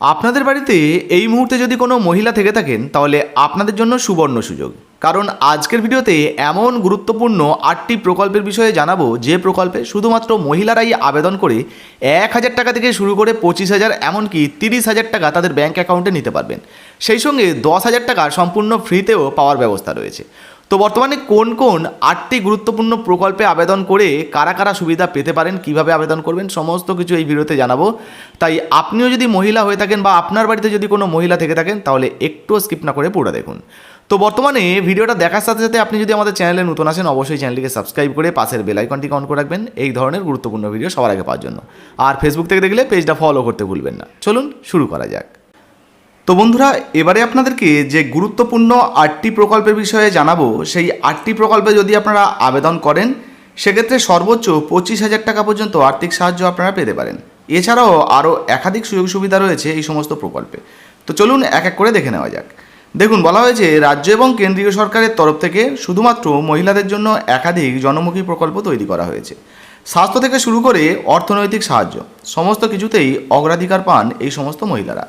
আপনাদের বাড়িতে এই মুহূর্তে যদি কোনো মহিলা থেকে থাকেন, তাহলে আপনাদের জন্য সুবর্ণ সুযোগ। কারণ আজকের ভিডিওতে এমন গুরুত্বপূর্ণ আটটি প্রকল্পের বিষয়ে জানাব, যে প্রকল্পে শুধুমাত্র মহিলারাই আবেদন করে এক হাজার টাকা থেকে শুরু করে পঁচিশ হাজার, এমনকি তিরিশ হাজার টাকা তাদের ব্যাঙ্ক অ্যাকাউন্টে নিতে পারবেন। সেই সঙ্গে দশ হাজার টাকা সম্পূর্ণ ফ্রিতেও পাওয়ার ব্যবস্থা রয়েছে। তো বর্তমানে কোন কোন আটটি গুরুত্বপূর্ণ প্রকল্পে আবেদন করে কারা কারা সুবিধা পেতে পারেন, কীভাবে আবেদন করবেন, সমস্ত কিছু এই ভিডিওতে জানাব। তাই আপনিও যদি মহিলা হয়ে থাকেন বা আপনার বাড়িতে যদি কোনো মহিলা থেকে থাকেন, তাহলে একটু স্কিপ না করে পুরো দেখুন। তো বর্তমানে ভিডিওটা দেখার সাথে সাথে আপনি যদি আমাদের চ্যানেলে নতুন আসেন, অবশ্যই চ্যানেলটিকে সাবস্ক্রাইব করে পাশের বেল আইকনটিকে অন করে রাখবেন, এই ধরনের গুরুত্বপূর্ণ ভিডিও সবার আগে পাওয়ার জন্য। আর ফেসবুক থেকে দেখলে পেজটা ফলো করতে ভুলবেন না। চলুন শুরু করা যাক। তো বন্ধুরা, এবারে আপনাদেরকে যে গুরুত্বপূর্ণ আটটি প্রকল্পের বিষয়ে জানাব, সেই আটটি প্রকল্পে যদি আপনারা আবেদন করেন, সেক্ষেত্রে সর্বোচ্চ পঁচিশ হাজার টাকা পর্যন্ত আর্থিক সাহায্য আপনারা পেতে পারেন। এছাড়াও আরও একাধিক সুযোগ সুবিধা রয়েছে এই সমস্ত প্রকল্পে। তো চলুন এক এক করে দেখে নেওয়া যাক। দেখুন, বলা হয়েছে, রাজ্য এবং কেন্দ্রীয় সরকারের তরফ থেকে শুধুমাত্র মহিলাদের জন্য একাধিক জনমুখী প্রকল্প তৈরি করা হয়েছে। স্বাস্থ্য থেকে শুরু করে অর্থনৈতিক সাহায্য, সমস্ত কিছুতেই অগ্রাধিকার পান এই সমস্ত মহিলারা।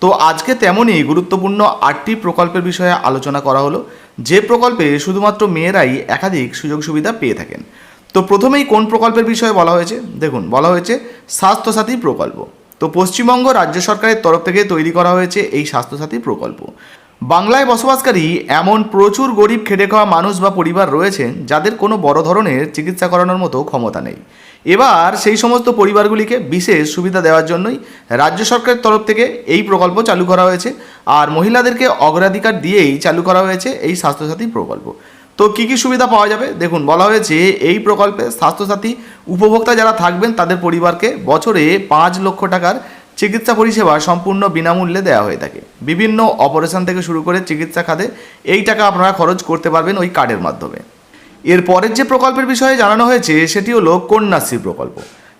তো আজকে তেমনই গুরুত্বপূর্ণ আটটি প্রকল্পের বিষয়ে আলোচনা করা হলো। যে প্রকল্পে শুধুমাত্র মেয়েরাই একাধিক সুযোগ সুবিধা পেয়ে থাকেন। তো প্রথমেই কোন প্রকল্পের বিষয়ে বলা হয়েছে? দেখুন, বলা হয়েছে স্বাস্থ্যসাথী প্রকল্প। তো পশ্চিমবঙ্গ রাজ্য সরকারের তরফ থেকে তৈরি করা হয়েছে এই স্বাস্থ্যসাথী প্রকল্প। বাংলায় বসবাসকারী এমন প্রচুর গরিব খেটে খাওয়া মানুষ বা পরিবার রয়েছেন যাদের কোনো বড় ধরনের চিকিৎসা করানোর মতো ক্ষমতা নেই। এবার সেই সমস্ত পরিবারগুলিকে বিশেষ সুবিধা দেওয়ার জন্যই রাজ্য সরকারের তরফ থেকে এই প্রকল্প চালু করা হয়েছে। আর মহিলাদেরকে অগ্রাধিকার দিয়েই চালু করা হয়েছে এই স্বাস্থ্যসাথী প্রকল্প। তো কী কী সুবিধা পাওয়া যাবে? দেখুন, বলা হয়েছে এই প্রকল্পে স্বাস্থ্যসাথী উপভোক্তা যারা থাকবেন তাদের পরিবারকে বছরে পাঁচ লক্ষ টাকার চিকিৎসা পরিষেবা সম্পূর্ণ বিনামূল্যে দেওয়া হয়ে থাকে। বিভিন্ন অপারেশন থেকে শুরু করে চিকিৎসা খাতে এই টাকা আপনারা খরচ করতে পারবেন ওই কার্ডের মাধ্যমে। এর পরের যে প্রকল্পের বিষয়ে জানানো হয়েছে, সেটি হলো কন্যাশ্রী প্রকল্প।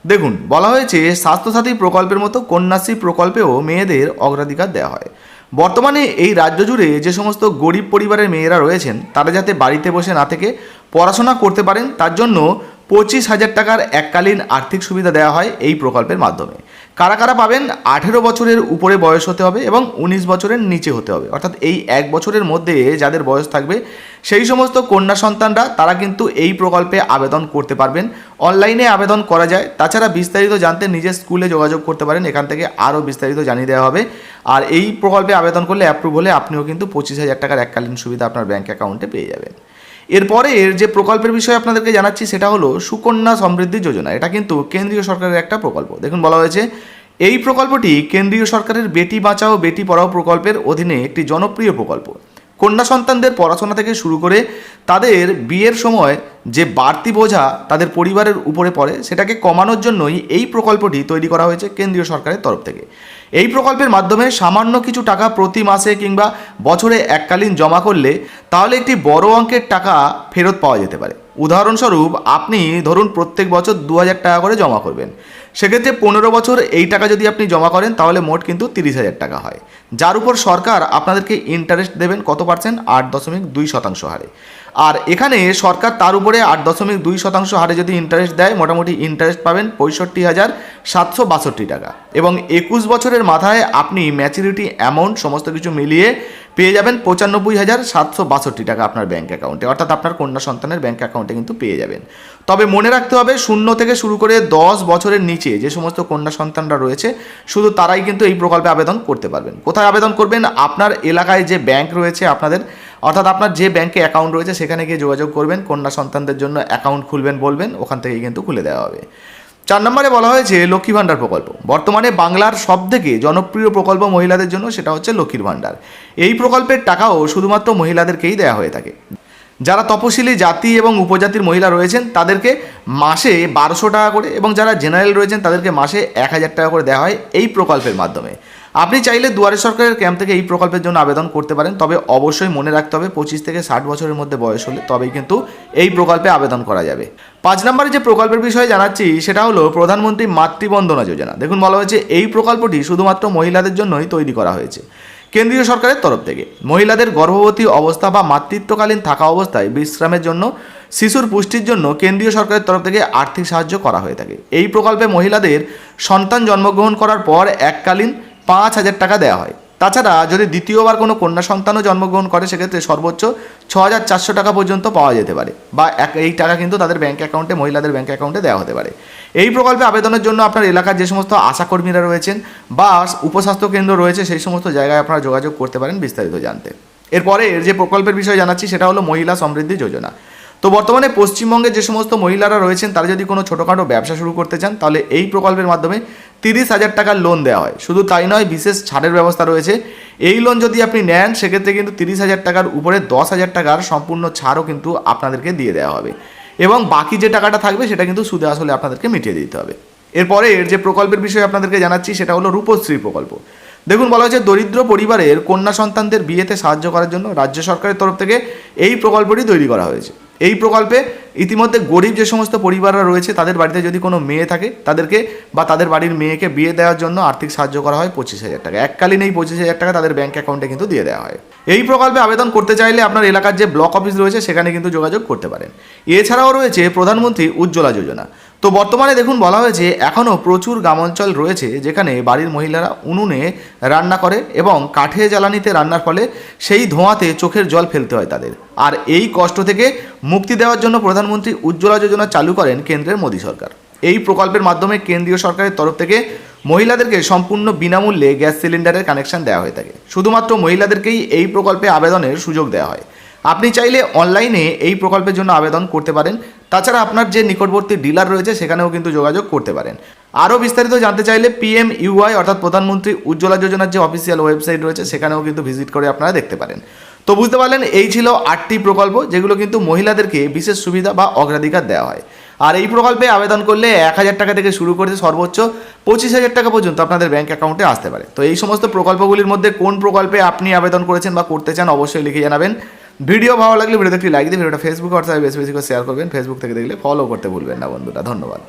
দেখুন, বলা হয়েছে, স্বাস্থ্যসাথী প্রকল্পের মতো কন্যাশ্রী প্রকল্পেও মেয়েদের অগ্রাধিকার দেওয়া হয়। বর্তমানে এই রাজ্য জুড়ে যে সমস্ত গরিব পরিবারের মেয়েরা রয়েছেন, তারা যাতে বাড়িতে বসে না থেকে পড়াশোনা করতে পারেন, তার জন্য পঁচিশ হাজার টাকার এককালীন আর্থিক সুবিধা দেওয়া হয় এই প্রকল্পের মাধ্যমে। কারা কারা পাবেন? আঠেরো বছরের উপরে বয়স হতে হবে এবং উনিশ বছরের নিচে হতে হবে। অর্থাৎ এই এক বছরের মধ্যে যাদের বয়স থাকবে, সেই সমস্ত কন্যা সন্তানরা তারা কিন্তু এই প্রকল্পে আবেদন করতে পারবেন। অনলাইনে আবেদন করা যায়। তাছাড়া বিস্তারিত জানতে নিজের স্কুলে যোগাযোগ করতে পারেন। এখান থেকে আরও বিস্তারিত জানিয়ে দেওয়া হবে। আর এই প্রকল্পে আবেদন করলে অ্যাপ্রুভ হলে আপনিও কিন্তু পঁচিশ হাজার টাকার এককালীন সুবিধা আপনার ব্যাঙ্ক অ্যাকাউন্টে পেয়ে যাবেন। এরপরে এর যে প্রকল্পের বিষয়ে আপনাদেরকে জানাচ্ছি, সেটা হলো সুকন্যা সমৃদ্ধি যোজনা। এটা কিন্তু কেন্দ্রীয় সরকারের একটা প্রকল্প। দেখুন, বলা হয়েছে, এই প্রকল্পটি কেন্দ্রীয় সরকারের বেটি বাঁচাও, বেটি পড়াও প্রকল্পের অধীনে একটি জনপ্রিয় প্রকল্প। কন্যা সন্তানদের পড়াশোনা থেকে শুরু করে তাদের বিয়ের সময় যে বাড়তি বোঝা তাদের পরিবারের উপরে পড়ে, সেটাকে কমানোর জন্যই এই প্রকল্পটি তৈরি করা হয়েছে কেন্দ্রীয় সরকারের তরফ থেকে। এই প্রকল্পের মাধ্যমে সামান্য কিছু টাকা প্রতি মাসে কিংবা বছরে এককালীন জমা করলে তাহলে একটি বড় অঙ্কের টাকা ফেরত পাওয়া যেতে পারে। উদাহরণস্বরূপ, আপনি ধরুন প্রত্যেক বছর দু হাজার টাকা করে জমা করবেন। সেক্ষেত্রে পনেরো বছর এই টাকা যদি আপনি জমা করেন, তাহলে মোট কিন্তু তিরিশ হাজার টাকা হয়। যার উপর সরকার আপনাদেরকে ইন্টারেস্ট দেবেন কত পার্সেন্ট আট দশমিক দুই শতাংশ হারে। আর এখানে সরকার তার উপরে আট দশমিক দুই শতাংশ হারে যদি ইন্টারেস্ট দেয়, মোটামুটি ইন্টারেস্ট পাবেন পঁয়ষট্টি হাজার সাতশো বাষট্টি টাকা। এবং একুশ বছরের মাথায় আপনি ম্যাচুরিটি অ্যামাউন্ট সমস্ত কিছু মিলিয়ে পেয়ে যাবেন পঁচানব্বই হাজার সাতশো বাষট্টি টাকা আপনার ব্যাঙ্ক অ্যাকাউন্টে অর্থাৎ আপনার কন্যা সন্তানের ব্যাঙ্ক অ্যাকাউন্টে কিন্তু পেয়ে যাবেন। তবে মনে রাখতে হবে, শূন্য থেকে শুরু করে দশ বছরের নিচে যে সমস্ত কন্যা সন্তানরা রয়েছে, শুধু তারাই কিন্তু এই প্রকল্পে আবেদন করতে পারবেন। কোথায় আবেদন করবেন? আপনার এলাকায় যে ব্যাংক রয়েছে আপনাদের অর্থাৎ আপনার যে ব্যাংকে অ্যাকাউন্ট রয়েছে, সেখানে গিয়ে যোগাযোগ করবেন, কন্যা সন্তানদের জন্য অ্যাকাউন্ট খুলবেন বলবেন, ওখান থেকেই কিন্তু খুলে দেওয়া হবে। চার নম্বরে বলা হয়েছে, লক্ষ্মী ভাণ্ডার প্রকল্প। বর্তমানে বাংলার সব থেকে জনপ্রিয় প্রকল্প মহিলাদের জন্য সেটা হচ্ছে লক্ষ্মীর ভাণ্ডার। এই প্রকল্পের টাকাও শুধুমাত্র মহিলাদেরকেই দেওয়া হয়ে থাকে। যারা তপশিলি জাতি এবং উপজাতির মহিলা রয়েছেন, তাদেরকে মাসে বারোশো টাকা করে এবং যারা জেনারেল রয়েছেন, তাদেরকে মাসে এক হাজার টাকা করে দেওয়া হয় এই প্রকল্পের মাধ্যমে। আপনি চাইলে দুয়ারে সরকারের ক্যাম্প থেকে এই প্রকল্পের জন্য আবেদন করতে পারেন, তবে অবশ্যই মনে রাখতে হবে পঁচিশ থেকে ষাট বছরের মধ্যে বয়স হলে তবেই কিন্তু এই প্রকল্পে আবেদন করা যাবে। পাঁচ নম্বরে যে প্রকল্পের বিষয়ে জানাচ্ছি, সেটা হলো প্রধানমন্ত্রী মাতৃবন্দনা যোজনা। দেখুন বলা হয়েছে, এই প্রকল্পটি শুধুমাত্র মহিলাদের জন্যই তৈরি করা হয়েছে। কেন্দ্রীয় সরকারের তরফ থেকে। মহিলাদের গর্ভবতী অবস্থা বা মাতৃত্বকালীন থাকা অবস্থায় বিশ্রামের জন্য, শিশুর পুষ্টির জন্য কেন্দ্রীয় সরকারের তরফ থেকে আর্থিক সাহায্য করা হয়ে থাকে। এই প্রকল্পে মহিলাদের সন্তান জন্মগ্রহণ করার পর এককালীন পাঁচ হাজার টাকা দেওয়া হয়। তাছাড়া যদি দ্বিতীয়বার কোনো কন্যা সন্তানও জন্মগ্রহণ করে, সেক্ষেত্রে সর্বোচ্চ ছ হাজার চারশো টাকা পর্যন্ত পাওয়া যেতে পারে বা এই টাকা কিন্তু তাদের ব্যাঙ্ক অ্যাকাউন্টে মহিলাদের ব্যাঙ্ক অ্যাকাউন্টে দেওয়া হতে পারে। এই প্রকল্পে আবেদনের জন্য আপনার এলাকার যে সমস্ত আশাকর্মীরা রয়েছেন বা উপস্বাস্থ্য কেন্দ্র রয়েছে, সেই সমস্ত জায়গায় আপনারা যোগাযোগ করতে পারেন বিস্তারিত জানতে। এরপরে এর যে প্রকল্পের বিষয়ে জানাচ্ছি, সেটা হলো মহিলা সমৃদ্ধি যোজনা। তো বর্তমানে পশ্চিমবঙ্গে যে সমস্ত মহিলারা রয়েছেন, তারা যদি কোনো ছোটোখাটো ব্যবসা শুরু করতে চান, তাহলে এই প্রকল্পের মাধ্যমে তিরিশ হাজার টাকার লোন দেওয়া হয়। শুধু তাই নয়, বিশেষ ছাড়ের ব্যবস্থা রয়েছে। এই লোন যদি আপনি নেন, সেক্ষেত্রে কিন্তু তিরিশ হাজার টাকার উপরে দশ হাজার টাকার সম্পূর্ণ ছাড়ও কিন্তু আপনাদেরকে দিয়ে দেওয়া হবে। এবং বাকি যে টাকাটা থাকবে, সেটা কিন্তু সুদে আসলে আপনাদেরকে মিটিয়ে দিতে হবে। এরপরে এর যে প্রকল্পের বিষয়ে আপনাদেরকে জানাচ্ছি, সেটা হলো রূপশ্রী প্রকল্প। দেখুন, বলা হয়েছে দরিদ্র পরিবারের কন্যা সন্তানদের বিয়েতে সাহায্য করার জন্য রাজ্য সরকারের তরফ থেকে এই প্রকল্পটি তৈরি করা হয়েছে। এই প্রকল্পে ইতিমধ্যে গরিব যে সমস্ত পরিবাররা রয়েছে, তাদের বাড়িতে যদি কোনো মেয়ে থাকে, তাদেরকে বা তাদের বাড়ির মেয়েকে বিয়ে দেওয়ার জন্য আর্থিক সাহায্য করা হয় পঁচিশ হাজার টাকা। এককালীন এই পঁচিশ হাজার টাকা তাদের ব্যাঙ্ক অ্যাকাউন্টে কিন্তু দিয়ে দেওয়া হয়। এই প্রকল্পে আবেদন করতে চাইলে আপনার এলাকার যে ব্লক অফিস রয়েছে, সেখানে কিন্তু যোগাযোগ করতে পারেন। এছাড়াও রয়েছে প্রধানমন্ত্রী উজ্জ্বলা যোজনা। তো বর্তমানে দেখুন, বলা হয়েছে এখনও প্রচুর গ্রামাঞ্চল রয়েছে যেখানে বাড়ির মহিলারা উনুনে রান্না করে এবং কাঠে জ্বালানিতে রান্নার ফলে সেই ধোঁয়াতে চোখের জল ফেলতে হয় তাদের। আর এই কষ্ট থেকে মুক্তি দেওয়ার জন্য প্রধানমন্ত্রী উজ্জ্বলা যোজনা চালু করেন কেন্দ্রের মোদী সরকার। এই প্রকল্পের মাধ্যমে কেন্দ্রীয় সরকারের তরফ থেকে মহিলাদেরকে সম্পূর্ণ বিনামূল্যে গ্যাস সিলিন্ডারের কানেকশন দেওয়া হয়ে থাকে। শুধুমাত্র মহিলাদেরকেই এই প্রকল্পে আবেদনের সুযোগ দেওয়া হয়। আপনি চাইলে অনলাইনে এই প্রকল্পের জন্য আবেদন করতে পারেন তাছাড়া আপনার যে নিকটবর্তী ডিলার রয়েছে, সেখানেও কিন্তু যোগাযোগ করতে পারেন। আরও বিস্তারিত জানতে চাইলে পিএম ইউআই অর্থাৎ প্রধানমন্ত্রী উজ্জ্বলা যোজনার যে অফিসিয়াল ওয়েবসাইট রয়েছে, সেখানেও কিন্তু ভিজিট করে আপনারা দেখতে পারেন। তো বুঝতে পারলেন, এই ছিল আটটি প্রকল্প, যেগুলো কিন্তু মহিলাদেরকে বিশেষ সুবিধা বা অগ্রাধিকার দেওয়া হয়। আর এই প্রকল্পে আবেদন করলে এক হাজার টাকা থেকে শুরু করে সর্বোচ্চ পঁচিশ হাজার টাকা পর্যন্ত আপনাদের ব্যাঙ্ক অ্যাকাউন্টে আসতে পারে। তো এই সমস্ত প্রকল্পগুলির মধ্যে কোন প্রকল্পে আপনি আবেদন করেছেন বা করতে চান, অবশ্যই লিখে জানাবেন। ভিডিও ভালো লাগলে ভিডিওতে একটি লাইক দিন, ভিডিওটা ফেসবুক হোয়াটসঅ্যাপে বেশি বেশি করে শেয়ার করবেন। ফেসবুক থেকে দেখলে ফলো করতে ভুলবেন না বন্ধুরা, ধন্যবাদ।